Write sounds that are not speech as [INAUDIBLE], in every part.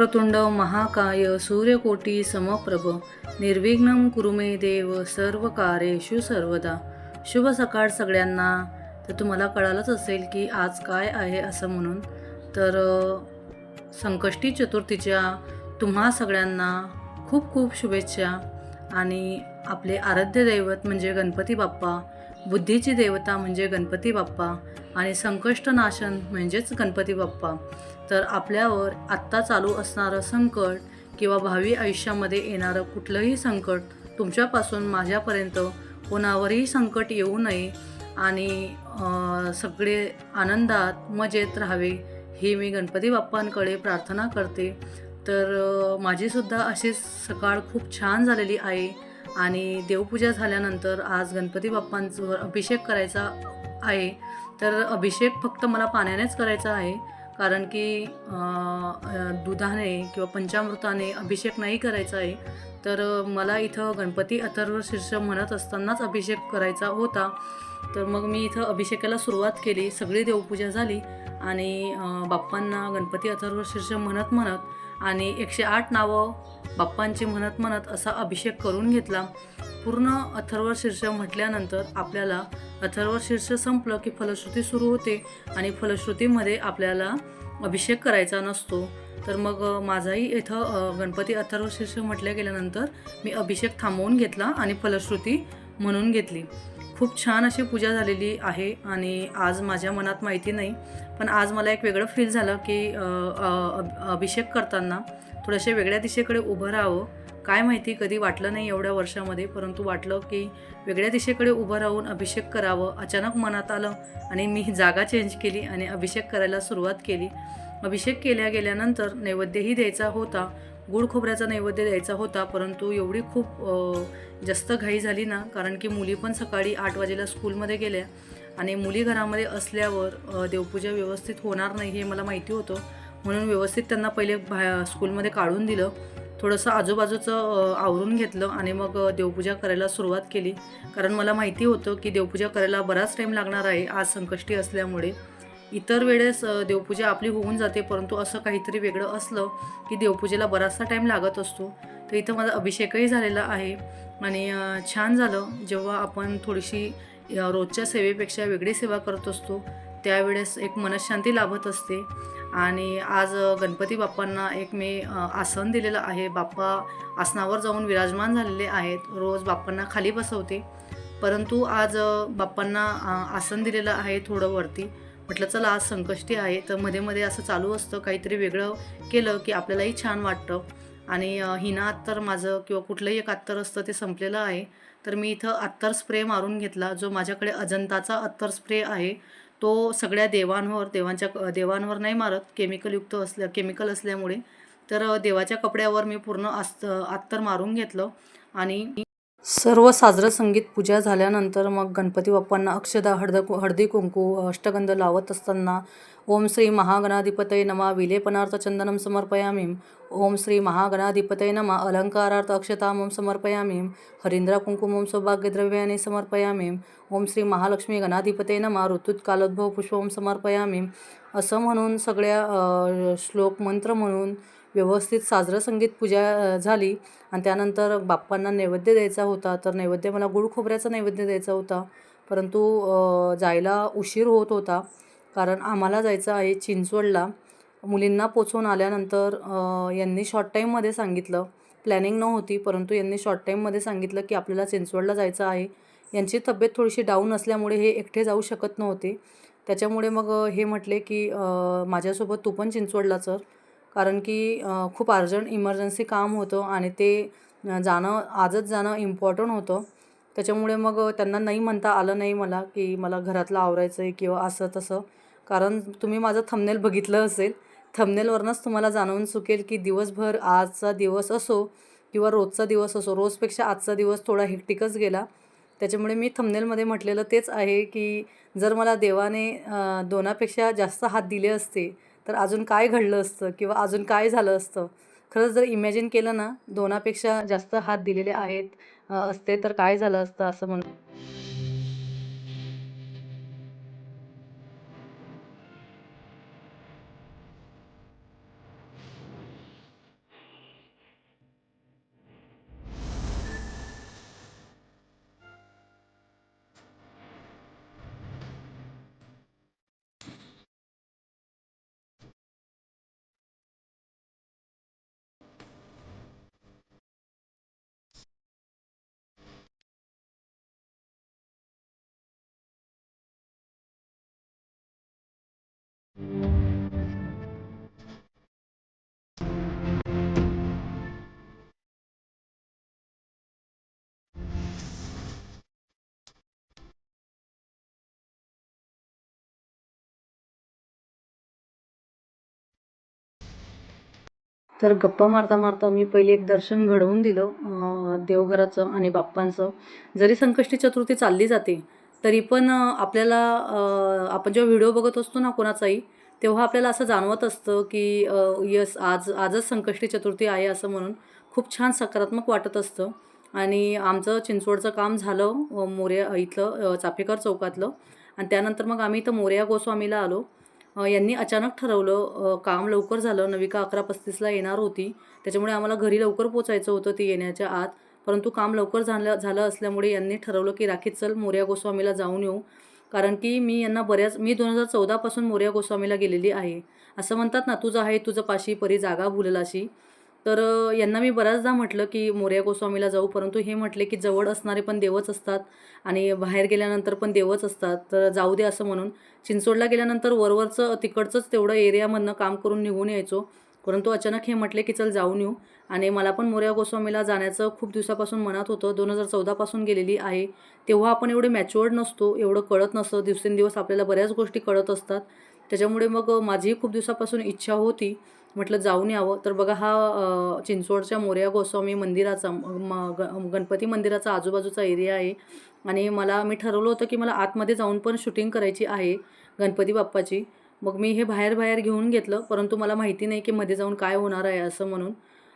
वक्रतुंड महाकाय सूर्यकोटी समप्रभ निर्विघ्नम कुरुमे देव सर्व कार्येषु सर्वदा. शुभ सकाळ सगळ्यांना. तर तुम्हाला कळालंच असेल की आज काय आहे असं म्हणून. तर संकष्टी चतुर्थीच्या तुम्हा सगळ्यांना खूप खूप शुभेच्छा. आणि आपले आराध्य दैवत म्हणजे गणपती बाप्पा बुद्धीची देवता म्हणजे गणपती बाप्पा आणि संकष्टनाशन म्हणजेच गणपती बाप्पा. तर आपल्यावर आत्ता चालू असणारं संकट किंवा भावी आयुष्यामध्ये येणारं कुठलंही संकट तुमच्यापासून माझ्यापर्यंत कोणावरही संकट येऊ नये आणि सगळे आनंदात मजेत राहावे ही मी गणपती बाप्पांकडे प्रार्थना करते. तर माझीसुद्धा अशी सकाळ खूप छान झालेली आहे आणि देवपूजा झाल्यानंतर आज गणपती बाप्पांवर अभिषेक करायचा आहे. तर अभिषेक फक्त मला पाण्यानेच करायचा आहे. कारण की दुधाने किंवा पंचामृताने अभिषेक नाही करायचा आहे. तर मला इथं गणपती अथर्व शीर्ष म्हणत असतानाच अभिषेक करायचा होता. तर मग मी इथं अभिषेकाला सुरुवात केली. सगळी देवपूजा झाली आणि बाप्पांना गणपती अथर्व शीर्ष म्हणत म्हणत आणि एकशे आठ नावं बाप्पांची म्हणत म्हणत असा अभिषेक करून घेतला. पूर्ण अथर्व शीर्ष म्हटल्यानंतर आपल्याला अथर्व शीर्ष संपलं की फलश्रुती सुरू होते आणि फलश्रुतीमध्ये आपल्याला अभिषेक करायचा नसतो. तर मग माझाही इथं गणपती अथर्व शीर्ष म्हटल्या गेल्यानंतर मी अभिषेक थांबवून घेतला आणि फलश्रुती म्हणून घेतली. खूप छान अशी पूजा झालेली आहे आणि आज माझ्या मनात माहिती नाही पण आज मला एक वेगळं फील झालं की अभिषेक करताना थोड्याशा वेगळ्या दिशेकडे उभं राहावं काय माहिती कधी वाटलं नाही एवढ्या वर्षामध्ये परंतु वाटलं की वेगळ्या दिशेकडे उभं राहून अभिषेक करावं. अचानक मनात आलं आणि मी जागा चेंज केली आणि अभिषेक करायला सुरुवात केली. अभिषेक केल्या गेल्यानंतर नैवेद्यही द्यायचा होता. गुळ खोबऱ्याचा नैवेद्य द्यायचा होता परंतु एवढी खूप जास्त घाई झाली ना कारण की मुली पण सकाळी आठ वाजेला स्कूलमध्ये गेल्या आणि मुली घरामध्ये असल्यावर देवपूजा व्यवस्थित होणार नाही हे मला माहिती होतं. म्हणून व्यवस्थित त्यांना पहिले भा स्कूलमध्ये काढून दिलं. थोडंसं आजूबाजूचं आवरून घेतलं आणि मग देवपूजा करायला सुरुवात केली. कारण मला माहिती होतं की देवपूजा करायला बराच टाईम लागणार आहे आज संकष्टी असल्यामुळे. इतर वेळेस देवपूजा आपली होऊन जाते परंतु असं काहीतरी वेगळं असलं की देवपूजेला बराचसा टाईम लागत असतो. तर इथं माझा अभिषेकही झालेला आहे आणि छान झालं. जेव्हा आपण थोडीशी रोजच्या सेवेपेक्षा वेगळी सेवा करत असतो त्यावेळेस एक मनशांती लाभत असते. आणि आज गणपती बाप्पांना एक मी आसन दिलेलं आहे. बाप्पा आसनावर जाऊन विराजमान झालेले आहेत. रोज बाप्पांना खाली बसवते. परंतु आज बाप्पांना आसन दिलेलं आहे थोडं वरती. म्हटलं चला आज संकष्टी आहे. तर मध्ये मध्ये असं चालू असतं. काहीतरी वेगळं केलं की आपल्यालाही छान वाटतं. आणि हिना अत्तर माझं किंवा कुठलंही एक अत्तर असतं ते संपलेलं आहे. तर मी इथं अत्तर स्प्रे मारून घेतला जो माझ्याकडे अजंताचा अत्तर स्प्रे आहे. तो सगळ्या देवांवर देवांच्या देवांवर नाही मारत केमिकलयुक्त असल्या केमिकल असल्यामुळे. तर देवाच्या कपड्यावर मी पूर्ण आस्त आत्तर मारून घेतलं आणि सर्व साजरं संगीत पूजा झाल्यानंतर मग गणपती बाप्पांना अक्षदा हळद हळदी कुंकू अष्टगंध लावत असताना ओम श्री महागणाधिपतय नमा. विलेपनार्थ चंदनम समर्पयामी. ओम श्री महागणाधिपतय नमा. अलंकारार्थ अक्षतामं समर्पयामी. हरिंद्रा ओम सौभाग्यद्रव्याने समर्पयामी. ओम श्री महालक्ष्मी गणाधिपतय नमा. ऋतुत कालोद्भव पुष्पम समर्पयामी. असं म्हणून सगळ्या श्लोक मंत्र म्हणून व्यवस्थित साजरं संगीत पूजा झाली. आणि त्यानंतर बाप्पांना नैवेद्य द्यायचा होता. तर नैवेद्य मला गुळ खोबऱ्याचा नैवेद्य द्यायचा होता. परंतु जायला उशीर होत होता. कारण आम्हाला जायचं आहे चिंचवडला. मुलींना पोचवून आल्यानंतर यांनी शॉर्ट टाईममध्ये सांगितलं. प्लॅनिंग नव्हती परंतु यांनी शॉर्ट टाईममध्ये सांगितलं की आपल्याला चिंचवडला जायचं आहे. यांची तब्येत थोडीशी डाऊन असल्यामुळे हे एकटे जाऊ शकत नव्हते. त्याच्यामुळे मग हे म्हटले की माझ्यासोबत तू पण चिंचवडला चल. कारण की खूप अर्जंट इमर्जन्सी काम होतं आणि ते जाणं आजच जाणं इम्पॉर्टंट होतं. त्याच्यामुळे मग त्यांना नाही म्हणता आलं नाही मला की मला घरातलं आवरायचं आहे किंवा असं तसं. कारण तुम्ही माझं थंबनेल बघितलं असेल थंबनेलवरनंच तुम्हाला जाणवून चुकेल की दिवसभर आजचा दिवस असो किंवा रोजचा दिवस असो रोजपेक्षा आजचा दिवस थोडा हिकटिकच गेला. त्याच्यामुळे मी थंबनेलमध्ये म्हटलेलं तेच आहे की जर मला देवाने दोनापेक्षा जास्त हात दिले असते तर अजून काय घडलं असतं किंवा अजून काय झालं असतं? खरंच जर इमॅजिन केलं ना दोनापेक्षा जास्त हात दिलेले आहेत असते तर काय झालं असतं असं म्हणून. तर गप्पा मारता मारता मी पहिले एक दर्शन घडवून दिलं देवघराचं आणि बाप्पांचं. जरी संकष्टी चतुर्थी चालली जाते तरी पण आपल्याला आपण जेव्हा व्हिडिओ बघत असतो ना कोणाचाही तेव्हा आपल्याला असं जाणवत असतं की यस आज आजच संकष्टी चतुर्थी आहे असं म्हणून खूप छान सकारात्मक वाटत असतं. आणि आमचं चिंचवडचं काम झालं मोर्या इथलं चाफेकर चौकातलं. आणि त्यानंतर मग आम्ही इथं मोर्या गोस्वामीला आलो. यांनी अचानक ठरवलं काम लवकर झालं. नविका अकरा पस्तीसला येणार होती. त्याच्यामुळे आम्हाला घरी लवकर पोचायचं होतं ती येण्याच्या आत. परंतु काम लवकर झालं झालं असल्यामुळे यांनी ठरवलं की राखीत चल मोर्या गोस्वामीला जाऊन येऊ कारण की मी यांना बऱ्याच मी दोन हजार चौदापासून मोर्या गोस्वामीला गेलेली आहे. असं म्हणतात ना तुझं आहे तुझं पाशी परी जागा भुललाशी. तर यांना मी बऱ्याचदा म्हटलं की मोर्या गोस्वामीला जाऊ परंतु हे म्हटले की जवळ असणारे पण देवच असतात आणि बाहेर गेल्यानंतर पण देवच असतात. तर जाऊ दे असं म्हणून चिंचोडला गेल्यानंतर वरवरचं तिकडचंच तेवढं एरियामधनं काम करून निघून यायचो. परंतु अचानक हे म्हटले की चल जाऊन येऊ. आणि मला पण मोर्या गोस्वामीला जाण्याचं खूप दिवसापासून मनात होतं. दोन हजार चौदापासून गेलेली आहे. तेव्हा आपण एवढे मॅच्युअर्ड नसतो एवढं कळत नसतं. दिवसेंदिवस आपल्याला बऱ्याच गोष्टी कळत असतात. त्याच्यामुळे मग माझीही खूप दिवसापासून इच्छा होती. म्हटलं जाऊन यावं. तर बघा हा चिंचवडच्या मोर्या गोस्वामी मंदिराचा म- ग- गणपती मंदिराचा आजूबाजूचा एरिया आहे. आणि मला मी ठरवलं होतं की मला आतमध्ये जाऊन पण शूटिंग करायची आहे गणपती बाप्पाची. मग मी हे बाहेर बाहेर घेऊन घेतलं. परंतु मला माहिती नाही की मध्ये जाऊन काय होणार आहे असं म्हणून.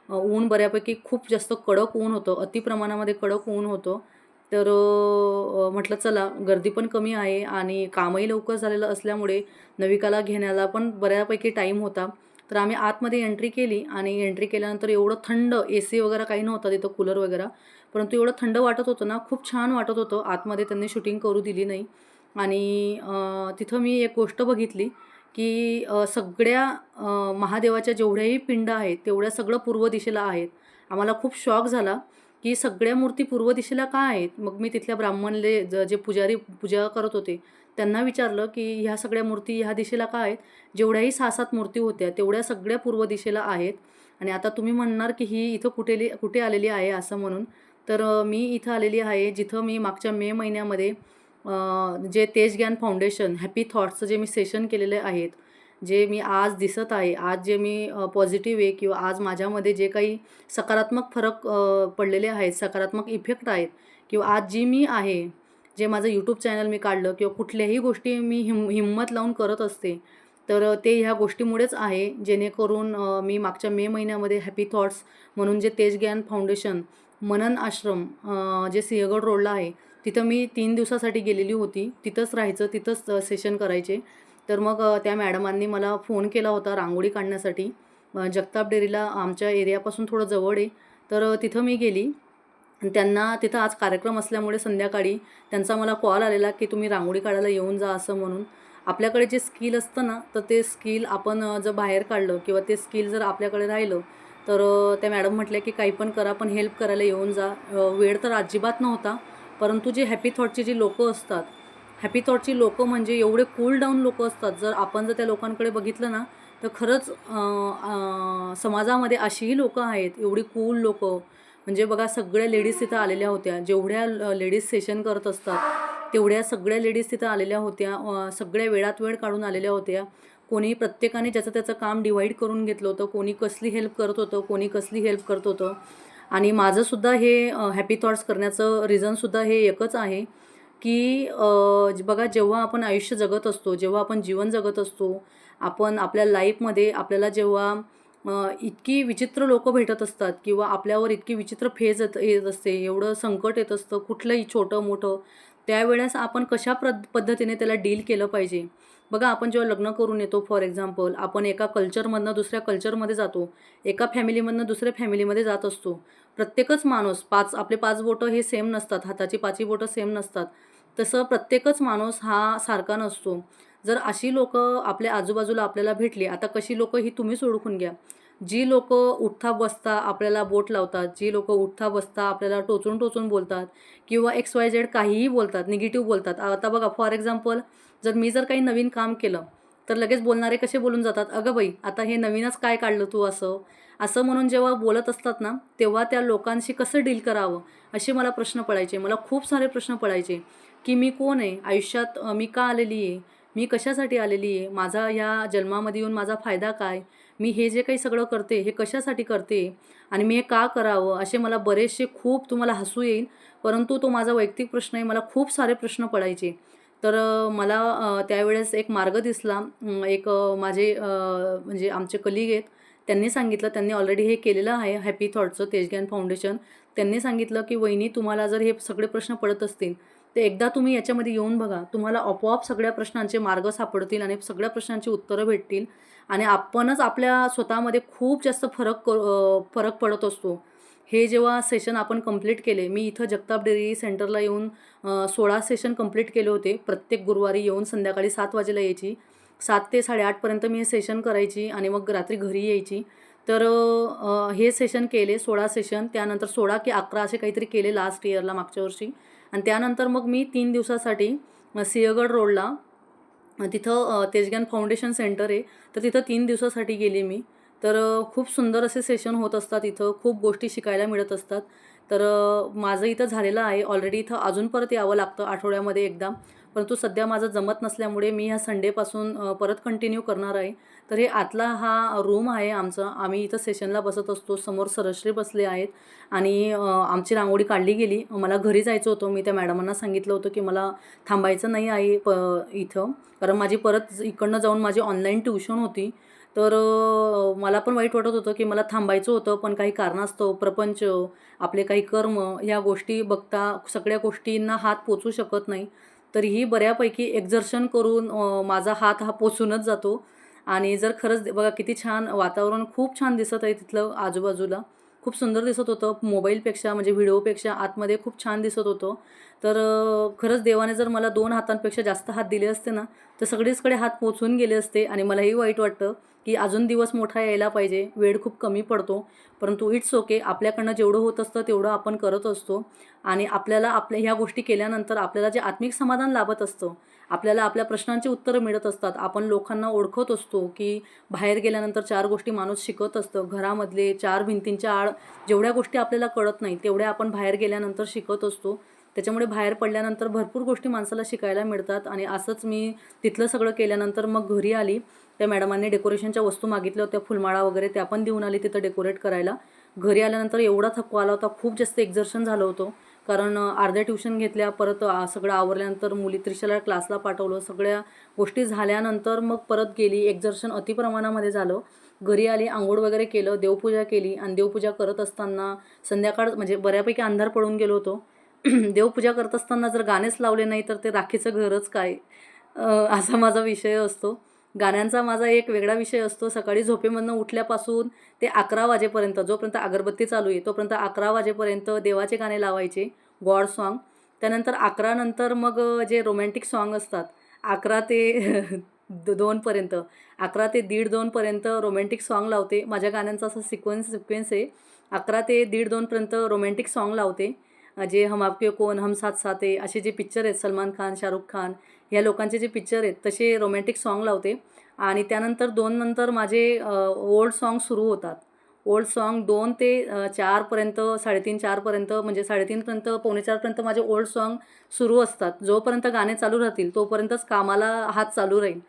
ऊन बऱ्यापैकी खूप जास्त कडक ऊन होतं. अति प्रमाणामध्ये कडक ऊन होतं. तर म्हटलं चला गर्दी पण कमी आहे आणि कामही लवकर झालेलं असल्यामुळे नविकाला घेण्याला पण बऱ्यापैकी टाईम होता. तर आम्ही आतमध्ये एंट्री केली आणि एंट्री केल्यानंतर एवढं थंड ए सी वगैरे काही नव्हता तिथं कूलर वगैरे. परंतु एवढं थंड वाटत होतं ना खूप छान वाटत होतं. आतमध्ये त्यांनी शूटिंग करू दिली नाही. आणि तिथं मी एक गोष्ट बघितली. की सगळ्या महादेवाच्या जेवढ्याही पिंड आहेत तेवढ्या सगळं पूर्व दिशेला आहेत. आम्हाला खूप शॉक झाला की सगळ्या मूर्ती पूर्व दिशेला का आहेत? मग मी तिथल्या ब्राह्मणले ज जे पुजारी पूजा करत होते त्यांना विचारलं की ह्या सगळ्या मूर्ती ह्या दिशेला का आहेत? जेवढ्याही सहा सात मूर्ती होत्या तेवढ्या सगळ्या पूर्व दिशेला आहेत. आणि आता तुम्ही म्हणणार की ही इथं कुठेली कुठे आलेली आहे असं म्हणून. तर मी इथं आलेली आहे जिथं मी मागच्या मे महिन्यामध्ये जे तेजज्ञान फाउंडेशन हॅपी थॉट्सचं जे मी सेशन केलेले आहेत जे मी आज दिसत आहे आज जे मी पॉझिटिव्ह आहे किंवा आज माझ्यामध्ये जे काही सकारात्मक फरक पडलेले आहेत सकारात्मक इफेक्ट आहेत किंवा आज जी मी आहे जे माझं यूट्यूब चॅनल मी काढलं किंवा कुठल्याही गोष्टी मी हिम हिंमत लावून करत असते तर ते ह्या गोष्टीमुळेच आहे जेणेकरून मी मागच्या मे महिन्यामध्ये हॅपी थॉट्स म्हणून जे तेजज्ञान फाउंडेशन मनन आश्रम जे सिंहगड रोडला आहे तिथं मी तीन दिवसासाठी गेलेली होती. तिथंच राहायचं तिथंच सेशन करायचे. तर मग त्या मॅडमांनी मला फोन केला होता रांगोळी काढण्यासाठी. जगताप डेअरीला आमच्या एरियापासून थोडं जवळ आहे. तर तिथं मी गेली. त्यांना तिथं आज कार्यक्रम असल्यामुळे संध्याकाळी त्यांचा मला कॉल आलेला की तुम्ही रांगोळी काढायला येऊन जा असं म्हणून. आपल्याकडे जे स्किल असतं ना तर ते स्किल आपण जर बाहेर काढलं किंवा ते स्किल जर आपल्याकडे राहिलं तर त्या मॅडम म्हटल्या की काही पण करा पण हेल्प करायला येऊन जा. वेळ तर अजिबात नव्हता. परंतु जे हॅपी थॉटचे जी लोकं असतात हॅपी थॉटची लोकं म्हणजे एवढे कूल डाऊन लोकं असतात. जर आपण जर त्या लोकांकडे बघितलं ना तर खरंच समाजामध्ये अशीही लोकं आहेत एवढी कूल लोकं. म्हणजे बघा सगळ्या लेडीज तिथं आलेल्या होत्या. जेवढ्या लेडीज सेशन करत असतात तेवढ्या सगळ्या लेडीज तिथं आलेल्या होत्या. सगळ्या वेळात वेळ काढून आलेल्या होत्या. कोणी प्रत्येकाने ज्याचं त्याचं काम डिवाईड करून घेतलं होतं कोणी कसली हेल्प करत होतं कोणी कसली हेल्प करत होतं. आणि माझंसुद्धा हे हॅपी थॉट्स करण्याचं रिझनसुद्धा हे एकच आहे की बघा जेव्हा आपण आयुष्य जगत असतो जेव्हा आपण जीवन जगत असतो आपण आपल्या लाईफमध्ये आपल्याला जेव्हा इतकी विचित्र लोकं भेटत असतात किंवा आपल्यावर इतकी विचित्र फेज येत येत असते एवढं संकट येत असतं कुठलंही छोटं मोठं त्यावेळेस आपण कशा प्र पद्धतीने त्याला डील केलं पाहिजे? बघा आपण जेव्हा लग्न करून येतो फॉर एक्झाम्पल आपण एका कल्चरमधनं दुसऱ्या कल्चरमध्ये जातो एका फॅमिलीमधनं दुसऱ्या फॅमिलीमध्ये जात असतो. प्रत्येकच माणूस पाच आपले पाच बोटं हे सेम नसतात हाताची पाचही बोटं सेम नसतात. तसं प्रत्येकच माणूस हा सारखा नसतो. जर अशी लोकं आपल्या आजूबाजूला आपल्याला भेटली आता कशी लोकं ही तुम्हीच ओळखून घ्या. जी लोकं उठता बसता आपल्याला बोट लावतात जी लोकं उठता बसता आपल्याला टोचून टोचून बोलतात किंवा एक्स वाय झेड काहीही बोलतात निगेटिव्ह बोलतात. आता बघा फॉर एक्झाम्पल जर मी जर काही नवीन काम केलं तर लगेच बोलणारे कसे बोलून जातात? अगं बाई आता हे नवीनच काय काढलं तू असं? असं म्हणून जेव्हा बोलत असतात ना तेव्हा त्या लोकांशी कसं डील करावं? असे मला प्रश्न पडायचे. मला खूप सारे प्रश्न पडायचे की मी कोण आहे? आयुष्यात मी का आलेली आहे? मी कशासाठी आलेली आहे? माझा या जन्मामध्ये येऊन माझा फायदा काय? मी हे जे काही सगळं करते हे कशासाठी करते? आणि मी हे का करावं? असे मला बरेचसे खूप तुम्हाला हसू येईल परंतु तो माझा वैयक्तिक प्रश्न आहे मला खूप सारे प्रश्न पडायचे. तर मला त्यावेळेस एक मार्ग दिसला. एक माझे म्हणजे आमचे कलिग आहेत त्यांनी सांगितलं त्यांनी ऑलरेडी हे केलेलं आहे हॅपी थॉटचं तेजग्यान फाउंडेशन त्यांनी सांगितलं की वहिनी तुम्हाला जर हे सगळे प्रश्न पडत असतील तर एकदा तुम्ही याच्यामध्ये येऊन बघा. तुम्हाला आपोआप सगळ्या प्रश्नांचे मार्ग सापडतील आणि सगळ्या प्रश्नांची उत्तरं भेटतील आणि आपणच आपल्या स्वतःमध्ये खूप जास्त फरक फरक पडत असतो. हे जेव्हा सेशन आपण कंप्लीट केले मी इथं जगताप डेअरी सेंटरला येऊन सोळा सेशन कंप्लीट केले होते. प्रत्येक गुरुवारी येऊन संध्याकाळी सात वाजेला यायची. सात ते साडेआठपर्यंत मी हे सेशन करायची आणि मग रात्री घरी यायची. तर हे सेशन केले सोळा सेशन त्यानंतर सोळा की अकरा असे काहीतरी केले लास्ट इयरला मागच्या वर्षी. आणि त्यानंतर मग मी तीन दिवसासाठी सिंहगड रोडला तिथं तेजग्यान फाउंडेशन सेंटर आहे. तर तिथं तीन दिवसासाठी गेले मी. तर खूप सुंदर असे सेशन होत असतात इथं खूप गोष्टी शिकायला मिळत असतात. तर माझं इथं झालेलं आहे. ऑलरेडी इथं अजून परत यावं लागतं आठवड्यामध्ये एकदा. परंतु सध्या माझं जमत नसल्यामुळे मी ह्या संडेपासून परत कंटिन्यू करणार आहे. तर हे आतला हा रूम आहे आमचा. आम्ही इथं सेशनला बसत असतो. समोर सरश्री बसले आहेत. आणि आमची रांगोळी काढली गेली. मला घरी जायचं होतं. मी त्या मॅडमांना सांगितलं होतं की मला थांबायचं नाही आहे प इथं. कारण माझी परत इकडनं जाऊन माझी ऑनलाईन ट्युशन होती. तर मला पण वाईट वाटत होतं की मला थांबायचं होतं पण काही कारणास्तव प्रपंच आपले काही कर्म ह्या गोष्टी बघता सगळ्या गोष्टींना हात पोचू शकत नाही. तरीही बऱ्यापैकी एक्झर्शन करून माझा हात हा पोचूनच जातो. आणि जर खरंच बघा किती छान वातावरण खूप छान दिसत आहे तिथलं आजूबाजूला. खूप सुंदर दिसत होतं. मोबाईलपेक्षा म्हणजे व्हिडिओपेक्षा आतमध्ये खूप छान दिसत होतं. तर खरंच देवाने जर मला दोन हातांपेक्षा जास्त हात दिले असते ना तर सगळीचकडे हात पोचून गेले असते आणि मलाही वाईट वाटतं. की अजून दिवस मोठा यायला पाहिजे वेळ खूप कमी पडतो. परंतु इट्स ओके आपल्याकडनं जेवढं होत असतं तेवढं आपण करत असतो. आणि आपल्याला आपल्या ह्या गोष्टी केल्यानंतर आपल्याला जे आत्मिक समाधान लाभत असतं आपल्याला आपल्या प्रश्नांची उत्तरं मिळत असतात. आपण लोकांना ओळखत असतो की बाहेर गेल्यानंतर चार गोष्टी माणूस शिकत असतं. घरामधले चार भिंतींच्या आड जेवढ्या गोष्टी आपल्याला कळत नाही तेवढ्या आपण बाहेर गेल्यानंतर शिकत असतो. त्याच्यामुळे बाहेर पडल्यानंतर भरपूर गोष्टी माणसाला शिकायला मिळतात. आणि असंच मी तिथलं सगळं केल्यानंतर मग घरी आली. त्या मॅडमांनी डेकोरेशनच्या वस्तू मागितल्या होत्या फुलमाळा वगैरे त्या पण देऊन आली तिथं डेकोरेट करायला. घरी आल्यानंतर एवढा थकवा आला होता खूप जास्त एक्झर्शन झालं होतं. कारण अर्ध्या ट्युशन घेतल्या परत सगळं आवरल्यानंतर मुली त्रिशाला क्लासला पाठवलं सगळ्या गोष्टी झाल्यानंतर मग परत गेली. एक्झर्शन अतिप्रमाणामध्ये झालं. घरी आली आंघोळ वगैरे केलं देवपूजा केली आणि देवपूजा करत असताना संध्याकाळ म्हणजे बऱ्यापैकी अंधार पडून गेलो होतो. [CLEARS THROAT] देवपूजा करत असताना जर गाणेच लावले नाही तर ते राखीचं घरच काय? असा माझा विषय असतो. गाण्यांचा माझा एक वेगळा विषय असतो. सकाळी झोपेमधनं उठल्यापासून ते अकरा वाजेपर्यंत जोपर्यंत अगरबत्ती चालू आहे तोपर्यंत अकरा वाजेपर्यंत देवाचे गाणे लावायचे गॉड सॉन्ग. त्यानंतर अकरानंतर मग जे रोमॅन्टिक सॉन्ग असतात अकरा ते [LAUGHS] द- दोनपर्यंत अकरा ते दीड दोनपर्यंत रोमॅन्टिक सॉन्ग लावते. माझ्या गाण्यांचा असा सिक्वेन्स सिक्वेन्स आहे. अकरा ते दीड दोनपर्यंत रोमॅन्टिक सॉन्ग लावते. जे हम आपके कोण हम साथ साथे असे जे पिक्चर आहेत सलमान खान शाहरुख खान ह्या लोकांचे जे पिक्चर आहेत तसे रोमॅन्टिक सॉन्ग लावते. आणि त्यानंतर दोन नंतर माझे ओल्ड सॉन्ग सुरू होतात. ओल्ड सॉन्ग दोन ते चारपर्यंत साडेतीन चारपर्यंत म्हणजे साडेतीनपर्यंत पावणे चारपर्यंत माझे ओल्ड सॉन्ग सुरू असतात. जोपर्यंत गाणे चालू राहतील तोपर्यंतच कामाला हात चालू राहील.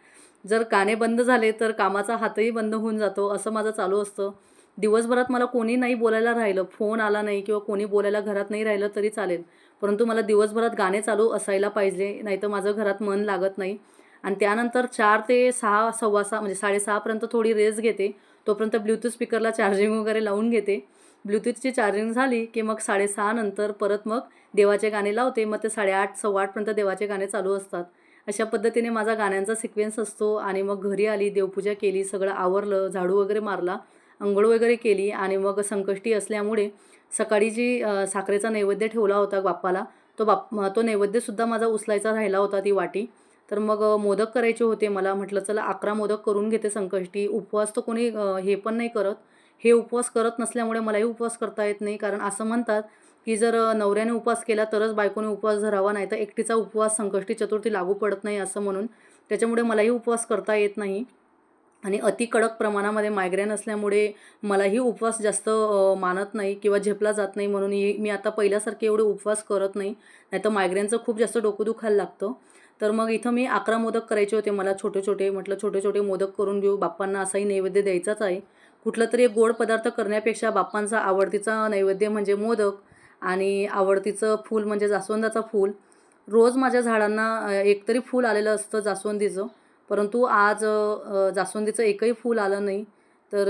जर गाणे बंद झाले तर कामाचा हातही बंद होऊन जातो असं माझं चालू असतं. दिवसभरात मला कोणी नाही बोलायला राहिलं फोन आला नाही किंवा कोणी बोलायला घरात नाही राहिलं तरी चालेल. परंतु मला दिवसभरात गाणे चालू असायला पाहिजे नाहीतर माझं घरात मन लागत नाही. आणि त्यानंतर चार ते सहा सव्वा सहा म्हणजे साडेसहापर्यंत थोडी रेस घेते. तोपर्यंत ब्ल्यूटूथ स्पीकरला चार्जिंग वगैरे लावून घेते. ब्ल्यूटूथची चार्जिंग झाली की मग साडेसहानंतर परत मग देवाचे गाणे लावते. मग ते साडेआठ सव्वा आठपर्यंत देवाचे गाणे चालू असतात. अशा पद्धतीने माझा गाण्यांचा सिक्वेन्स असतो आणि मग घरी आली देवपूजा केली सगळं आवरलं झाडू वगैरे मारला अंघोळ वगैरे केली आणि मग संकष्टी असल्यामुळे सकाळी जी साखरेचा नैवेद्य ठेवला होता बाप्पाला तो बाप तो नैवेद्यसुद्धा माझा उचलायचा राहिला होता ती वाटी. तर मग मोदक करायचे होते मला. म्हटलं चला अकरा मोदक करून घेते संकष्टी. उपवास तर कोणी हे पण नाही करत. हे उपवास करत नसल्यामुळे मलाही उपवास करता येत नाही. कारण असं म्हणतात की जर नवऱ्याने उपवास केला तरच बायकोने उपवास धरावा. नाही तर एकटीचा उपवास संकष्टी चतुर्थी लागू पडत नाही असं म्हणून. त्याच्यामुळे मलाही उपवास करता येत नाही. आणि अति कडक प्रमाणामध्ये मायग्रेन असल्यामुळे मलाही उपवास जास्त मानत नाही किंवा झेपला जात नाही म्हणून मी आता पहिल्यासारखे एवढे उपवास करत नाही. नाही तर मायग्रेनचं खूप जास्त डोकं दुखायला लागतं. तर मग इथं मी अकरा मोदक करायचे होते मला छोटे छोटे म्हटलं छोटे छोटे मोदक करून घेऊ. बाप्पांना असाही नैवेद्य द्यायचाच आहे. कुठलं तरी एक गोड पदार्थ करण्यापेक्षा बाप्पांचा आवडतीचा नैवेद्य म्हणजे मोदक आणि आवडतीचं फूल म्हणजे जास्वंदाचं फूल. रोज माझ्या झाडांना एकतरी फूल आलेलं असतं जास्वंदीचं. परंतु आज जास्वंदीचं एकही फूल आलं नाही. तर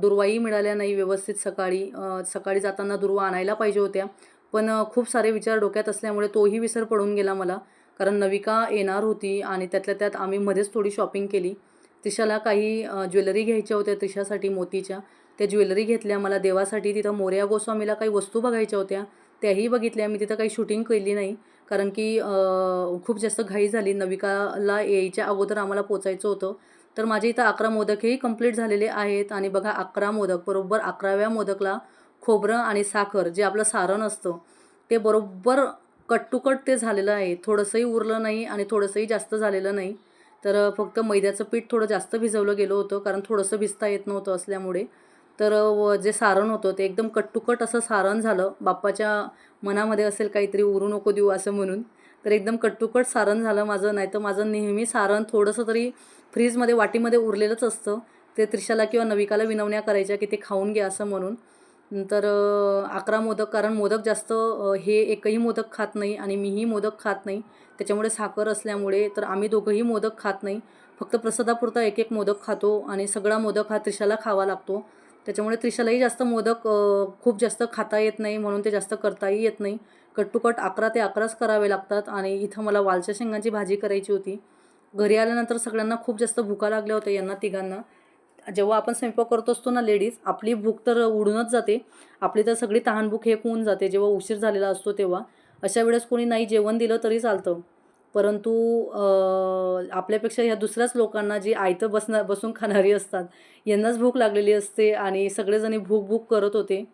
दुर्वाही मिळाल्या नाही व्यवस्थित सकाळी. सकाळी जाताना दुर्वा आणायला पाहिजे होत्या. पण खूप सारे विचार डोक्यात असल्यामुळे तोही विसर पडून गेला मला. कारण नविका येणार होती आणि त्यातल्या त्यात आम्ही मध्येच थोडी शॉपिंग केली. तिशाला काही ज्वेलरी घ्यायच्या होत्या तिशासाठी मोतीच्या. त्या ज्वेलरी घेतल्या मला देवासाठी. तिथं मोर्या गोस्वामीला काही वस्तू बघायच्या होत्या. त्याही बघितल्या. मी तिथं काही शूटिंग केली नाही. कारण की खूप जास्त घाई झाली. नविकाला यायच्या अगोदर आम्हाला पोचायचं होतं. तर माझे इथं अकरा मोदकही कंप्लीट झालेले आहेत. आणि बघा अकरा मोदक बरोबर अकराव्या मोदकला खोबरं आणि साखर जे आपलं सारण असतं ते बरोबर कट टू कट ते झालेलं आहे. थोडंसंही उरलं नाही आणि थोडंसंही जास्त झालेलं नाही. तर फक्त मैद्याचं पीठ थोडं जास्त भिजवलं गेलं होतं कारण थोडंसं भिजता येत नव्हतं असल्यामुळे. तर व जे सारण होतं ते एकदम कट टू कट असं सारण झालं. बाप्पाच्या मनामध्ये असेल काहीतरी उरू नको देऊ असं म्हणून. तर एकदम कट्टुकट सारण झालं माझं नाही तर माझं नेहमी सारण थोडंसं तरी फ्रीजमध्ये वाटीमध्ये उरलेलंच असतं. ते त्रिशाला किंवा नविकाला विनवण्या करायच्या की ते खाऊन घ्या असं म्हणून. तर अकरा मोदक कारण मोदक जास्त हे एकही मोदक खात नाही आणि मीही मोदक खात नाही. त्याच्यामुळे साखर असल्यामुळे तर आम्ही दोघंही मोदक खात नाही. फक्त प्रसादापुरता एक एक मोदक खातो आणि सगळा मोदक हा त्रिशाला खावा लागतो. त्याच्यामुळे त्रिशालाही जास्त मोदक खूप जास्त खाता येत नाही म्हणून ते जास्त करताही येत नाही. कट टू कट अकरा ते अकराच करावे लागतात आणि इथं मला वालच्या शेंगांची भाजी करायची होती. घरी आल्यानंतर सगळ्यांना खूप जास्त भुका लागल्या होत्या यांना तिघांना. जेव्हा आपण स्वयंपाक करत असतो ना लेडीज आपली भूक तर उडूनच जाते. आपली तर सगळी तहानभूक हे होऊन जाते जेव्हा उशीर झालेला असतो तेव्हा. अशा वेळेस कोणी नाही जेवण दिलं तरी चालतं. परंतु आपल्यापेक्षा ह्या दुसऱ्याच लोकांना जी आयतं बसणार बसून खाणारी असतात यांनाच भूक लागलेली असते आणि सगळेजणी भूक भूक करत होते.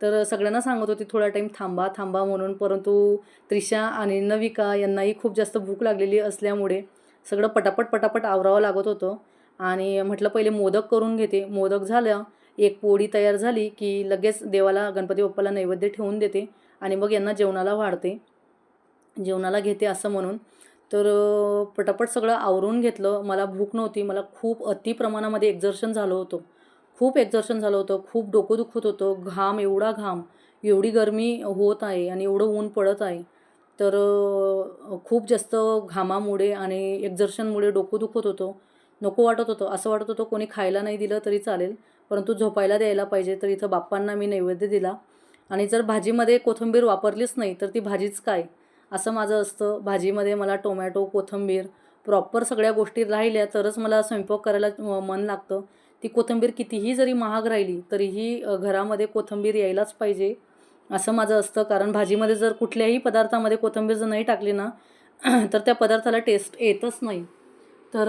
तर सगळ्यांना सांगत होते थोडा टाईम थांबा थांबा म्हणून. परंतु त्रिशा आणि नविका यांनाही खूप जास्त भूक लागलेली असल्यामुळे सगळं पटापट पटापट आवरावं लागत होतं. आणि म्हटलं पहिले मोदक करून घेते. मोदक झालं एक पोळी तयार झाली की लगेच देवाला गणपती बाप्पाला नैवेद्य ठेवून देते आणि मग यांना जेवणाला वाढते. जेवणाला घेते असं म्हणून. तर पटापट सगळं आवरून घेतलं. मला भूक नव्हती. मला खूप अति प्रमाणामध्ये एक्झर्शन झालं होतं. खूप एक्झर्शन झालं होतं. खूप डोकं दुखत होतं. घाम एवढा घाम. एवढी गरमी होत आहे आणि एवढं ऊन पडत आहे. तर खूप जास्त घामामुळे आणि एक्झर्शनमुळे डोकं दुखत होतं. नको वाटत होतं. असं वाटत होतं कोणी खायला नाही दिलं तरी चालेल. परंतु झोपायला द्यायला पाहिजे. तर इथं बाप्पांना मी नैवेद्य दिला. आणि जर भाजीमध्ये कोथिंबीर वापरलीच नाही तर ती भाजीच काय? असं माझं असतं. भाजीमध्ये मला टोमॅटो कोथिंबीर प्रॉपर सगळ्या गोष्टी राहिल्या तरच मला स्वयंपाक करायला मन लागतं. ती कोथिंबीर कितीही जरी महाग राहिली तरीही घरामध्ये कोथिंबीर यायलाच पाहिजे असं माझं असतं. कारण भाजीमध्ये जर कुठल्याही पदार्थामध्ये कोथिंबीर जर नाही टाकली ना [CLEARS THROAT] तर त्या पदार्थाला टेस्ट येतच नाही. तर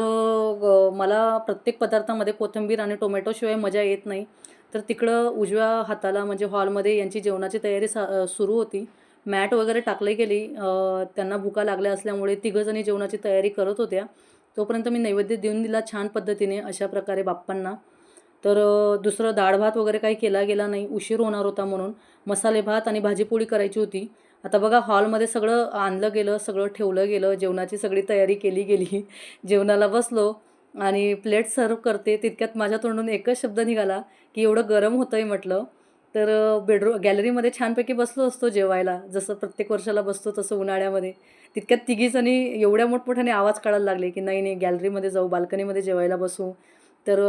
मला प्रत्येक पदार्थामध्ये कोथिंबीर आणि टोमॅटोशिवाय मजा येत नाही. तर तिकडं उजव्या हाताला म्हणजे हॉलमध्ये यांची जेवणाची तयारी सा सुरू होती. मॅट वगैरे टाकली गेली त्यांना भुका लागल्या असल्यामुळे तिघंजणी जेवणाची तयारी करत होत्या. तोपर्यंत मी नैवेद्य देऊन दिला छान पद्धतीने अशा प्रकारे बाप्पांना. तर दुसरं डाळ भात वगैरे काही केला गेला नाही उशीर होणार होता म्हणून. मसाले भात आणि भाजीपोळी करायची होती. आता बघा हॉलमध्ये सगळं आणलं गेलं सगळं ठेवलं गेलं जेवणाची सगळी तयारी केली गेली. [LAUGHS] जेवणाला बसलो आणि प्लेट सर्व करते तितक्यात माझ्या तोंडून एकच शब्द निघाला की एवढं गरम होतं आहे म्हटलं. तर बेडरूम गॅलरीमध्ये छानपैकी बसलो असतो जेवायला. जसं प्रत्येक वर्षाला बसतो तसं उन्हाळ्यामध्ये. तितक्यात तिघीजणी एवढ्या मोठमोठ्याने आवाज काढायला लागले की नाही नाही गॅलरीमध्ये जाऊ बाल्कनीमध्ये जेवायला बसू. तर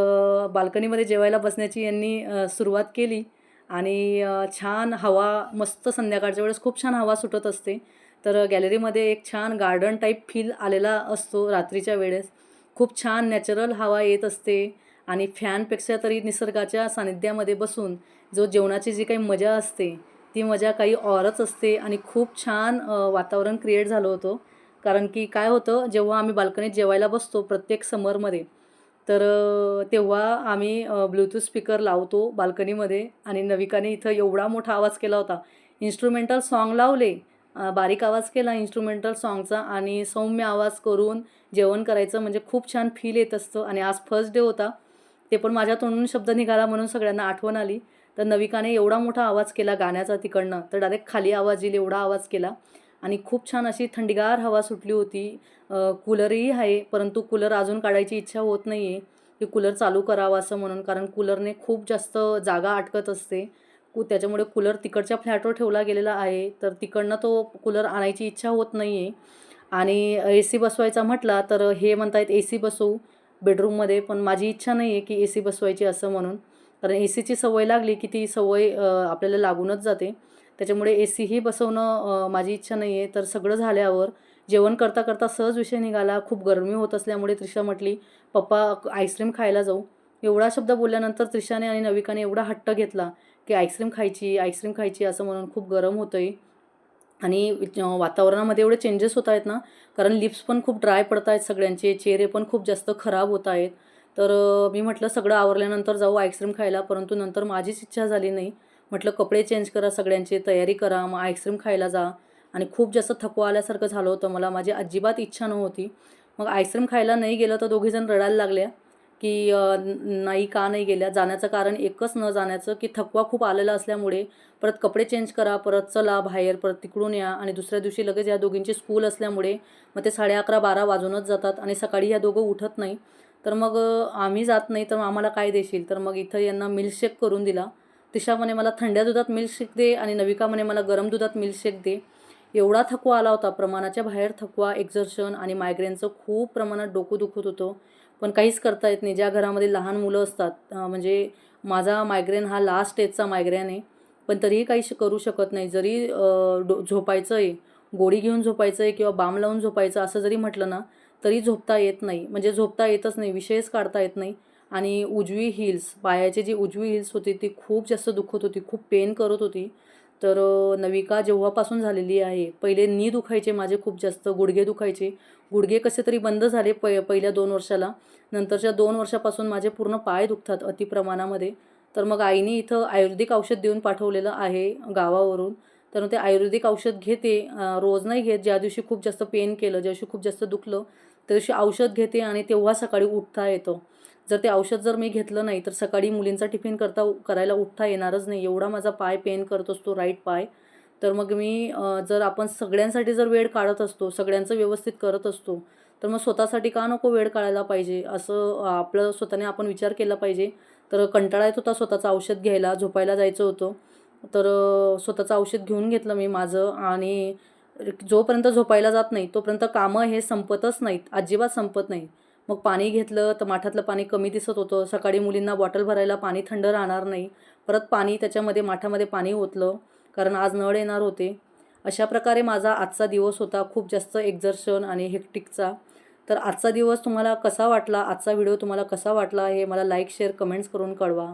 बाल्कनीमध्ये जेवायला बसण्याची यांनी सुरुवात केली आणि छान हवा मस्त संध्याकाळच्या वेळेस खूप छान हवा सुटत असते. तर गॅलरीमध्ये एक छान गार्डन टाईप फील आलेला असतो रात्रीच्या वेळेस. खूप छान नॅचरल हवा येत असते. आणि फॅनपेक्षा तरी निसर्गाच्या सानिध्यामध्ये बसून जो जेवणाची जी काही मजा असते ती मजा काही औरच असते आणि खूप छान वातावरण क्रिएट झालं होतं. कारण की काय होतं जेव्हा आम्ही बाल्कनीत जेवायला बसतो प्रत्येक समरमध्ये तर तेव्हा आम्ही ब्लूटूथ स्पीकर लावतो बाल्कनीमध्ये आणि नविकाने इथं एवढा मोठा आवाज केला होता. इन्स्ट्रुमेंटल सॉन्ग लावले बारीक आवाज केला इन्स्ट्रुमेंटल सॉन्गचा आणि सौम्य आवाज करून जेवण करायचं म्हणजे खूप छान फील येत असतं. आणि आज फर्स्ट डे होता. ते पण माझ्या तोंडून शब्द निघाला म्हणून सगळ्यांना आठवण आली. तर नविकाने एवढा मोठा आवाज केला गाण्याचा तिकडनं. तर डायरेक्ट खाली आवाज येईल एवढा आवाज केला. आणि खूप छान अशी थंडगार हवा सुटली होती. कूलरही आहे परंतु कूलर अजून काढायची इच्छा होत नाही आहे की कूलर चालू करावं असं म्हणून कारण कूलरने खूप जास्त जागा अटकत असते. कू त्याच्यामुळे कूलर तिकडच्या फ्लॅटवर ठेवला गेलेला आहे. तर तिकडनं तो कूलर आणायची इच्छा होत नाही आहे आणि ए सी बसवायचा म्हटला तर हे म्हणतायत ए सी बसवू. बेडरूममध्ये पण माझी इच्छा नाही आहे की ए सी बसवायची असं म्हणून. कारण ए सीची सवय लागली की ती सवय आपल्याला लागूनच जाते. त्याच्यामुळे ए सीही बसवणं माझी इच्छा नाही आहे. तर सगळं झाल्यावर जेवण करता करता सहज विषय निघाला. खूप गरमी होत असल्यामुळे त्रिशा म्हटली पप्पा आईस्क्रीम खायला जाऊ. एवढा शब्द बोलल्यानंतर त्रिशाने आणि नविकाने एवढा हट्ट घेतला की आईस्क्रीम खायची आईस्क्रीम खायची असं म्हणून खूप गरम होतं आहे आणि वातावरणामध्ये एवढे चेंजेस होत आहेत ना कारण लिप्स पण खूप ड्राय पडत आहेत सगळ्यांचे चेहरे पण खूप जास्त खराब होत आहेत. तर मी म्हटलं सगळं आवरल्यानंतर जाऊ आईस्क्रीम खायला परंतु नंतर माझीच इच्छा झाली नाही. म्हटलं कपडे चेंज करा सगळ्यांचे तयारी करा मग आईस्क्रीम खायला जा. आणि खूप जास्त थकवा आल्यासारखं झालं होतं मला माझी अजिबात इच्छा नव्हती. मग आईस्क्रीम खायला नाही गेलं तर दोघीजण रडायला लागल्या. की नाही का नाही गेल्या. जाण्याचं कारण एकच न जाण्याचं की थकवा खूप आलेला असल्यामुळे परत कपडे चेंज करा परत चला बाहेर परत तिकडून या आणि दुसऱ्या दिवशी लगेच या दोघींची स्कूल असल्यामुळे मग ते साडे अकरा बारा वाजूनच जातात आणि सकाळी या दोघं उठत नाही. तर मग आम्ही जात नाही तर आम्हाला काय देशील? तर मग इथं यांना मिल्कशेक करून दिला. तिशा म्हणे मला थंड्या दुधात मिल्कशेक दे आणि नविका म्हणे मला गरम दुधात मिल्कशेक दे. एवढा थकवा आला होता. प्रमाणाच्या बाहेर थकवा एक्झर्शन आणि मायग्रेनचं खूप प्रमाणात डोकं दुखत होतं. पण काहीच करता येत नाही. ज्या घरामध्ये लहान मुलं असतात म्हणजे माझा मायग्रेन हा लास्ट स्टेजचा मायग्रेन आहे. पण तरीही काही श- करू शकत नाही. जरी डो झोपायचं आहे गोळी घेऊन झोपायचं आहे किंवा बाम लावून झोपायचं असं जरी म्हटलं ना तरी झोपता येत नाही. म्हणजे झोपता येतच नाही विषयच काढता येत नाही. आणि उजवी हिल्स पायाची जी उजवी हिल्स होती ती खूप जास्त दुखत होती खूप पेन करत होती. तर नविका जेव्हापासून झालेली आहे पहिले नी दुखायचे माझे खूप जास्त गुडघे दुखायचे. गुडघे कसे तरी बंद झाले प पहिल्या दोन वर्षाला. नंतरच्या दोन वर्षापासून माझे पूर्ण पाय दुखतात अतिप्रमाणामध्ये तर मग आईने इथं आयुर्वेदिक औषध देऊन पाठवलेलं आहे गावावरून. तर ते आयुर्वेदिक औषध घेते रोज नाही घेत. ज्या दिवशी खूप जास्त पेन केलं ज्या दिवशी खूप जास्त दुखलं त्या दिवशी औषध घेते आणि तेव्हा सकाळी उठता येतं. जर ते औषध जर मी घेतलं नाही तर सकाळी मुलींचा टिफिन करता करायला उठता येणारच नाही. एवढा माझा पाय पेन करत असतो राईट पाय. तर मग मी जर आपण सगळ्यांसाठी जर वेळ काढत असतो सगळ्यांचं व्यवस्थित करत असतो तर मग स्वतःसाठी का नको वेळ काढायला पाहिजे? असं आपलं स्वतःने आपण विचार केला पाहिजे. तर कंटाळा येत होता स्वतःचं औषध घ्यायला झोपायला जायचं होतं. तर स्वतःचं औषध घेऊन घेतलं मी माझं आणि जोपर्यंत झोपायला जात नाही तोपर्यंत कामं हे संपतच नाहीत अजिबात संपत नाही. मग पाणी घेतलं तर माठातलं पाणी कमी दिसत होतं. सकाळी मुलींना बॉटल भरायला पाणी थंड राहणार नाही. परत पाणी त्याच्यामध्ये माठामध्ये पाणी ओतलं कारण आज नळ येणार होते. अशा प्रकारे माझा आजचा दिवस होता. खूप जास्त एक्झर्शन आणि हेक्टिकचा तर आजचा दिवस तुम्हाला कसा वाटला? आजचा व्हिडिओ तुम्हाला कसा वाटला? हे मला लाईक शेअर कमेंट्स करून कळवा.